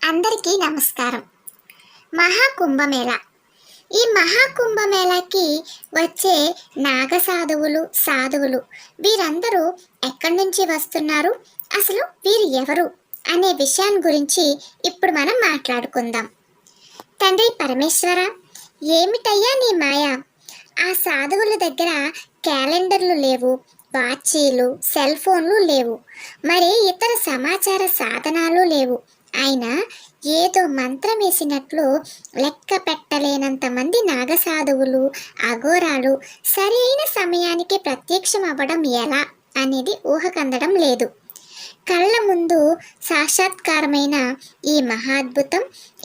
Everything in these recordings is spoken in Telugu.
అందరికీ నమస్కారం. మహాకుంభమేళ. ఈ మహాకుంభమేళాకి వచ్చే నాగ సాధువులు సాధువులు వీరందరూ ఎక్కడి నుంచి వస్తున్నారు? అసలు వీరు ఎవరు? అనే విషయాన్ని గురించి ఇప్పుడు మనం మాట్లాడుకుందాం. తండ్రి పరమేశ్వర ఏమిటయ్యా నీ మాయ? ఆ సాధువుల దగ్గర క్యాలెండర్లు లేవు వాచీలు సెల్ ఫోన్లు లేవు మరి ఇతర సమాచార సాధనాలు లేవు. ఆయన ఏదో మంత్రం వేసినట్లు లెక్క పెట్టలేనంత మంది నాగసాధువులు అఘోరాలు సరైన సమయానికి ప్రత్యక్షం అవ్వడం ఎలా అనేది ఊహకందడం లేదు. కళ్ళ ముందు సాక్షాత్కారమైన ఈ మహాద్భుతం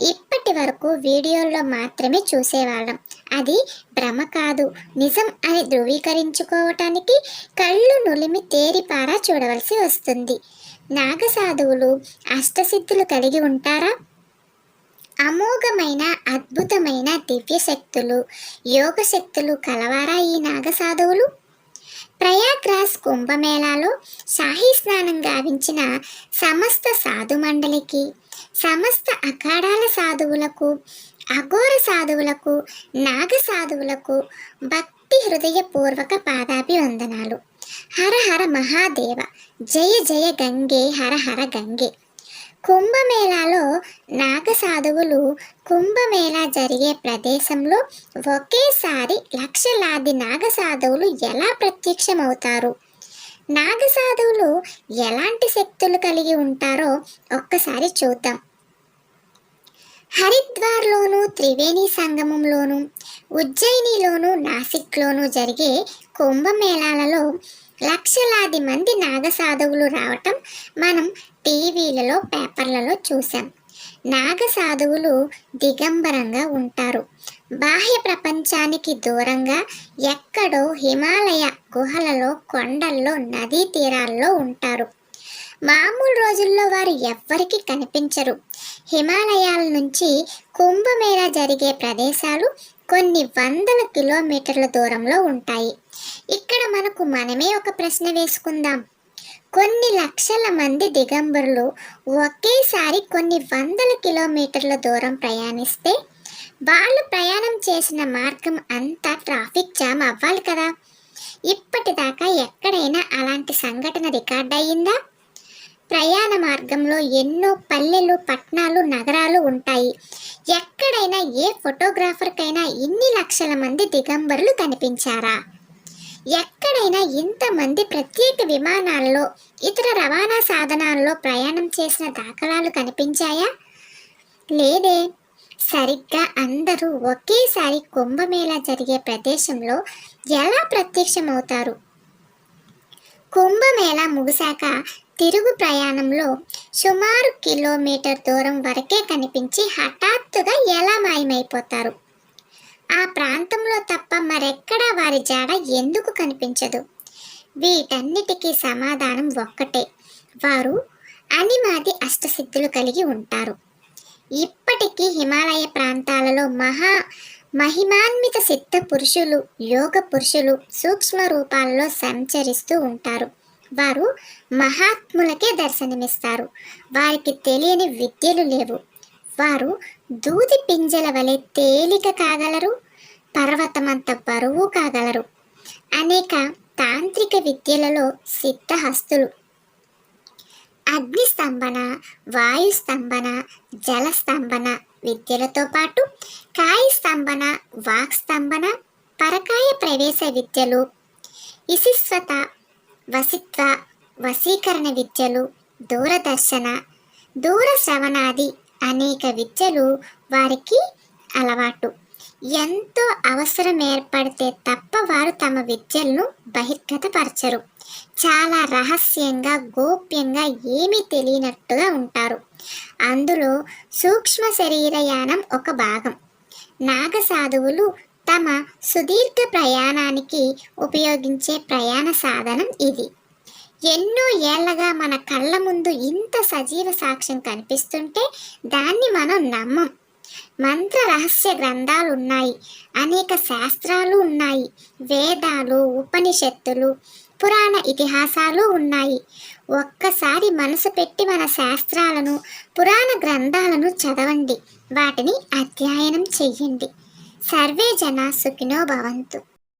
ఇప్పటి వరకు వీడియోల్లో మాత్రమే చూసేవాళ్ళం. అది భ్రమ కాదు. నిజం అని ధృవీకరించుకోవటానికి కళ్ళు నులిమి తేరిపారా చూడవలసి వస్తుంది. నాగసాధువులు అష్టసిద్ధులు కలిగి ఉంటారా? అమోఘమైన అద్భుతమైన దివ్య శక్తులు యోగ శక్తులు కలవారా ఈ నాగసాధువులు? ప్రయాగ్రాస్ కుంభమేళాలో షాహీ స్నానం గావించిన సమస్త సాధు మండలికి సమస్త అఖాడాల సాధువులకు అఘోర సాధువులకు నాగ సాధువులకు భక్తి హృదయపూర్వక పాదాభివందనాలు. హర హర మహాదేవ జయ జయ గంగే హర హర గంగే. కుంభమేళాలో నాగ సాధువులు కుంభమేళా జరిగే ప్రదేశంలో ఒకేసారి లక్షలాది నాగ సాధువులు ఎలా ప్రత్యక్షమవుతారు? నాగ సాధువులు ఎలాంటి శక్తులు కలిగి ఉంటారో ఒక్కసారి చూద్దాం. హరిద్వార్లోను త్రివేణి సంగమంలోను ఉజ్జయినిలోను నాసిక్లోను జరిగే కుంభమేళాలలో లక్షలాది మంది నాగసాధువులు రావటం మనం టీవీలలో పేపర్లలో చూసాం నాగసాధువులు దిగంబరంగా ఉంటారు. బాహ్య ప్రపంచానికి దూరంగా ఎక్కడో హిమాలయ గుహలలో కొండల్లో నదీ తీరాల్లో ఉంటారు. మామూలు రోజుల్లో వారు ఎవ్వరికీ కనిపించరు. హిమాలయాల నుంచి కుంభమేళ జరిగే ప్రదేశాలు కొన్ని వందల కిలోమీటర్ల దూరంలో ఉంటాయి. ఇక్కడ మనకు మనమే ఒక ప్రశ్న వేసుకుందాం. కొన్ని లక్షల మంది దిగంబరులు ఒకేసారి కొన్ని వందల కిలోమీటర్ల దూరం ప్రయాణిస్తే వాళ్ళు ప్రయాణం చేసిన మార్గం అంతా ట్రాఫిక్ జామ్ అవ్వాలి కదా. ఇప్పటిదాకా ఎక్కడైనా అలాంటి సంఘటన రికార్డ్ అయ్యిందా ప్రయాణ మార్గంలో ఎన్నో పల్లెలు పట్టణాలు నగరాలు ఉంటాయి. ఎక్కడైనా ఏ ఫోటోగ్రాఫర్కైనా ఇన్ని లక్షల మంది దిగంబరులు కనిపించారా? ఎక్కడైనా ఇంతమంది ప్రత్యేక విమానాల్లో ఇతర రవాణా సాధనాల్లో ప్రయాణం చేసిన దాఖలాలు కనిపించాయా? లేదే. సరిగ్గా అందరూ ఒకేసారి కుంభమేళా జరిగే ప్రదేశంలో ఎలా ప్రత్యక్షమవుతారు? కుంభమేళ ముగిశాక తిరుగు ప్రయాణంలో సుమారు కిలోమీటర్ దూరం వరకే కనిపించి హఠాత్తుగా ఎలా మాయమైపోతారు? ఆ ప్రాంతంలో తప్ప మరెక్కడా వారి జాడ ఎందుకు కనిపించదు? వీటన్నిటికీ సమాధానం ఒక్కటే. వారు అనిమాది అష్టసిద్ధులు కలిగి ఉంటారు. ఇప్పటికీ హిమాలయ ప్రాంతాలలో మహా మహిమాన్విత సిద్ధ పురుషులు యోగ పురుషులు సూక్ష్మ రూపాల్లో సంచరిస్తూ ఉంటారు. వారు మహాత్ములకే దర్శనమిస్తారు. వారికి తెలియని విద్యలు లేవు. వారు దూది పింజల వలె తేలిక కాగలరు పర్వతమంత బరువు కాగలరు. అనేక తాంత్రిక విద్యలలో సిద్ధహస్తులు. అగ్ని స్తంభన వాయు స్తంభన జల స్తంభన విద్యలతో పాటు కాయ స్తంభన వాక్ స్తంభన పరకాయ ప్రవేశ విద్యలు ఇసిస్వత వసిత్వ వశీకరణ విద్యలు దూరదర్శన దూర శ్రవణాది అనేక విద్యలు వారికి అలవాటు. ఎంతో అవసరం ఏర్పడితే తప్ప వారు తమ విద్యలను బహిర్గతపరచరు. చాలా రహస్యంగా గోప్యంగా ఏమీ తెలియనట్టుగా ఉంటారు. అందులో సూక్ష్మ శరీరయానం ఒక భాగం. నాగ సాధువులు తమ సుదీర్ఘ ప్రయాణానికి ఉపయోగించే ప్రయాణ సాధనం ఇది. ఎన్నో ఏళ్ళగా మన కళ్ళ ముందు ఇంత సజీవ సాక్ష్యం కనిపిస్తుంటే దాన్ని మనం నమ్మం. మంత్ర రహస్య గ్రంథాలు ఉన్నాయి అనేక శాస్త్రాలు ఉన్నాయి. వేదాలు ఉపనిషత్తులు పురాణ ఇతిహాసాలు ఉన్నాయి. ఒక్కసారి మనసు పెట్టి మన శాస్త్రాలను పురాణ గ్రంథాలను చదవండి. వాటిని అధ్యయనం చెయ్యండి. సర్వే జన సుఖినో భవంతు.